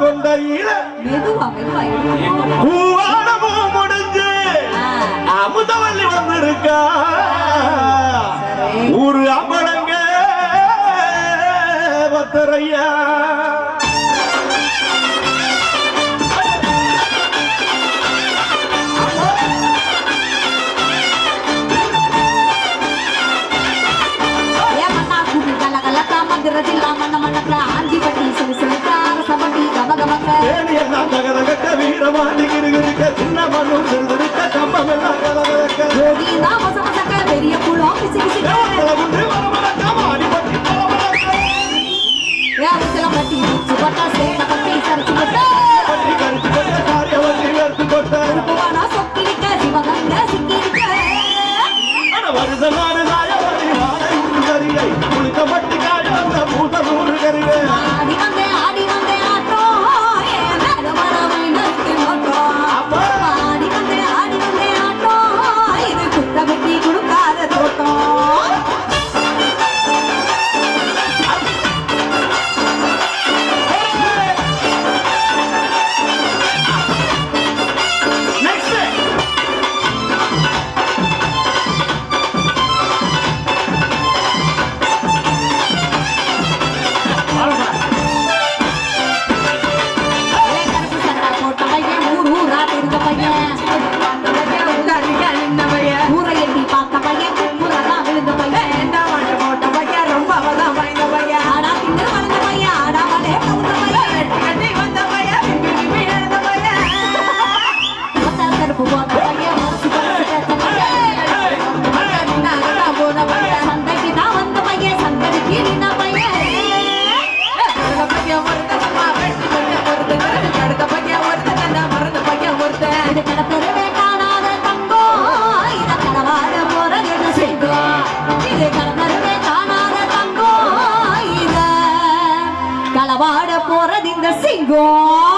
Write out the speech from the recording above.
கொண்ட இள பூவாடமும் முடிஞ்சு அமுதவல்லி வந்திருக்கா. ஒரு அமலங்க பத்தரையா. ஆண்டி எல்லாம் தகதகக்க வீரமாடி கிருகிருக்க சின்ன மண்ணும் திருதிருக்க கம்பம் எல்லாம் கதகதக்க ஜோதினா வசவசக்க பெரிய குளம் பிசிகிசி கலவுண்டு வரமலக்க மாடி பட்டி பலமலக்க ஏ அவசரம் பட்டி சுபட்டா சேட்ட பட்டி போறது இந்த சிங்கம்